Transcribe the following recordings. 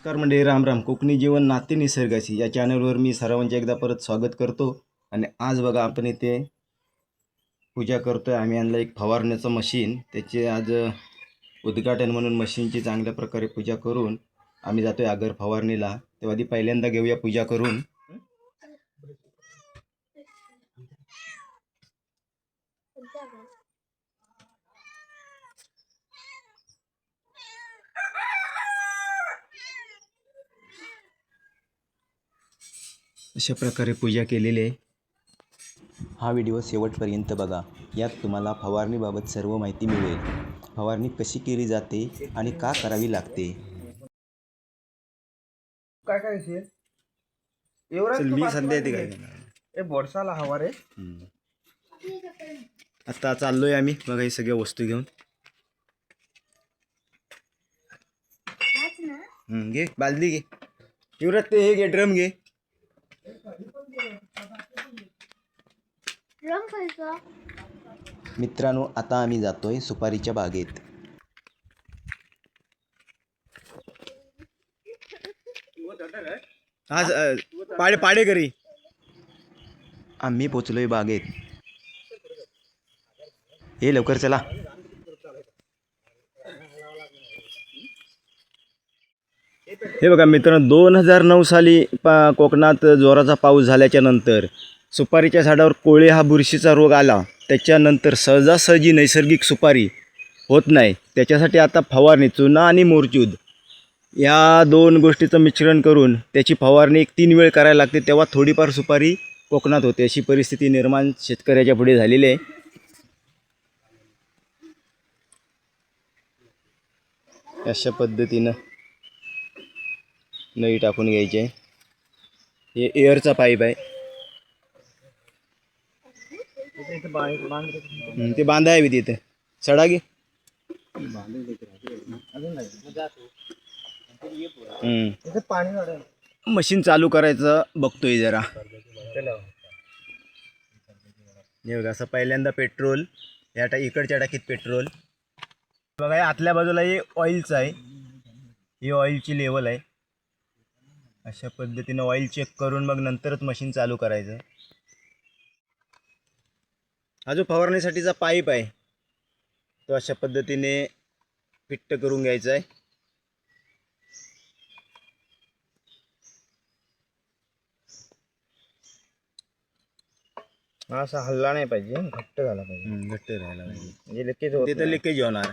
नमस्कार मंडळी राम राम. कोकणी जीवन नाते निसर्गाशी या चॅनलवर मी सर्वांचे एकदा परत स्वागत करतो. आणि आज बघा आपण इथे पूजा करतो आहे आम्ही आणलं एक फवारण्याचं मशीन त्याचे आज उद्घाटन म्हणून मशीनची चांगल्या प्रकारे पूजा करून आम्ही जातो आहे आगर फवारणीला. तेव्हा आधी पहिल्यांदा घेऊया पूजा करून. अशा प्रकारे पूजा केलेली आहे. हा व्हिडिओ शेवटपर्यंत बघा. यात तुम्हाला फवारणीबाबत सर्व माहिती मिळेल. फवारणी कशी केली जाते आणि का करावी लागते? काय काय मी सध्या येते काय ए बोरसाला हवा रे. आता चाललोय आम्ही. बघा हे सगळ्या वस्तू घेऊन. हम्म, घे. बालदी घे. युवराज ते हे घे ड्रम घे. मित्रांनो आता आम्ही जातोय सुपारीच्या बागेत. हा पाडे पाडे करी आम्ही पोचलोय बागेत. हे लवकर चला. हे बघा मित्रांनो दोन हजार नऊ साली पा कोकणात जोराचा पाऊस झाल्याच्यानंतर सुपारीच्या झाडावर कोळे हा बुरशीचा रोग आला. त्याच्यानंतर सहजासहजी नैसर्गिक सुपारी होत नाही. त्याच्यासाठी आता फवारणी चुना आणि मोरचूद या दोन गोष्टीचं मिश्रण करून त्याची फवारणी एक तीन वेळ करायला लागते. तेव्हा थोडीफार सुपारी कोकणात होते. अशी परिस्थिती निर्माण शेतकऱ्याच्या पुढे झालेली आहे. अशा पद्धतीनं नळी टाकून घ्यायची. आहे हे एअरचा पाईप आहे. ते बांधाय बी तिथे. सडा गे पाणी मशीन चालू करायचं बघतोय जरा. हे बघा असं पहिल्यांदा पेट्रोल या टा इकडच्या टाकीत पेट्रोल बघा आतल्या बाजूला हे ऑइलचं आहे. ही ऑइलची लेवल आहे. अशा पद्धतीनं ऑइल चेक करून मग नंतरच मशीन चालू करायचं. हा जो फवारणीसाठीचा पाईप आहे. तो अशा पद्धतीने फिट्ट करून घ्यायचा आहे. हा असा हल्ला नाही पाहिजे घट्ट झाला पाहिजे. घट्ट राहायला पाहिजे. म्हणजे लिकेज होत ते तर. लिकेज होणार.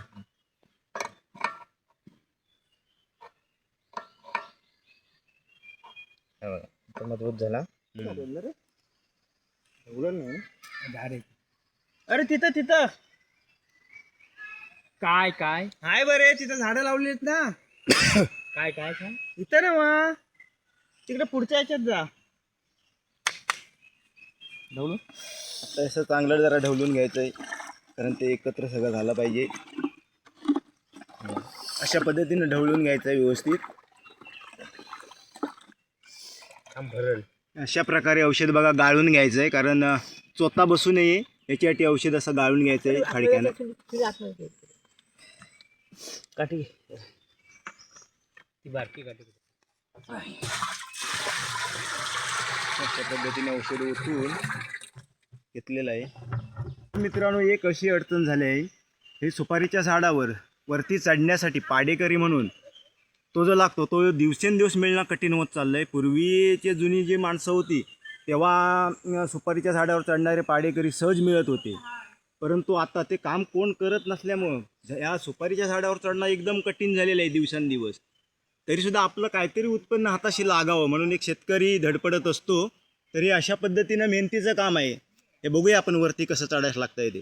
मजबूत झाला. हं. एवढं नाही. अरे तिथं तिथं. काय काय? हाय बरे तिथं झाडं लावली आहेत ना. काय काय काय? इथं ना वा. तिकडे पुढच्या याच्यात जा. ढवळून? आता असं चांगलं जरा ढवलून घ्यायचं आहे कारण ते एकत्र सगळं झालं पाहिजे. अशा पद्धतीनं ढवळून घ्यायचं आहे व्यवस्थित. अशा प्रकारे औषध बघा गाळून घ्यायचं आहे कारण चोथा बसू नये याच्यासाठी औषध असं गाळून घ्यायचं आहे खाडक्यानं. काठी ती बारकी काठी अशा पद्धतीने औषध ओतून घेतलेलं आहे. मित्रांनो एक अशी अडचण झाली आहे. हे सुपारीच्या झाडावर वरती चढण्यासाठी पाडेकरी म्हणून तो जो लागतो तो दिवसेंदिवस मिळणं कठीण होत चाललं आहे पूर्वीचे जुनी जी माणसं होती तेव्हा सुपारीच्या झाडावर चढणारे पाडेकरी सहज मिळत होते. परंतु आता ते काम कोण करत नसल्यामुळं या सुपारीच्या झाडावर चढणं एकदम कठीण झालेलं आहे दिवसांदिवस. तरीसुद्धा आपलं काहीतरी उत्पन्न हाताशी लागावं म्हणून एक शेतकरी धडपडत असतो. तरी अशा पद्धतीनं मेहनतीचं काम आहे. हे बघूया आपण वरती कसं चढायला लागतं आहे ते.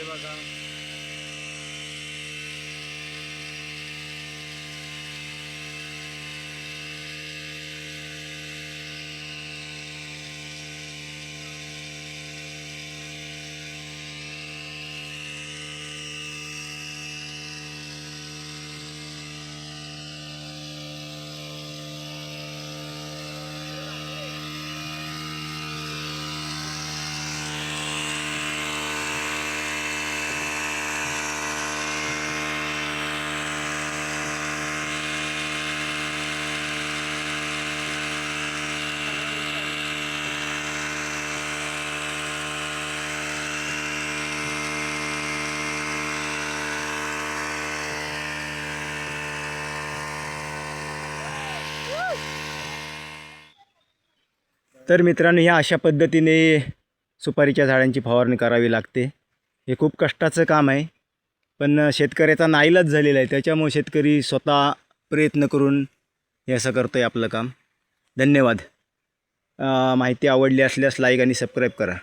हे तर मित्रांनो ह्या अशा पद्धतीने सुपारीच्या झाडांची फवारणी करावी लागते. हे खूप कष्टाचं काम आहे पण शेतकऱ्याचा नाईलाज झालेला आहे. त्याच्यामुळे शेतकरी स्वतः प्रयत्न करून हे असं करतो आहे आपलं काम. धन्यवाद. माहिती आवडली असल्यास लाईक आणि सबस्क्राईब करा.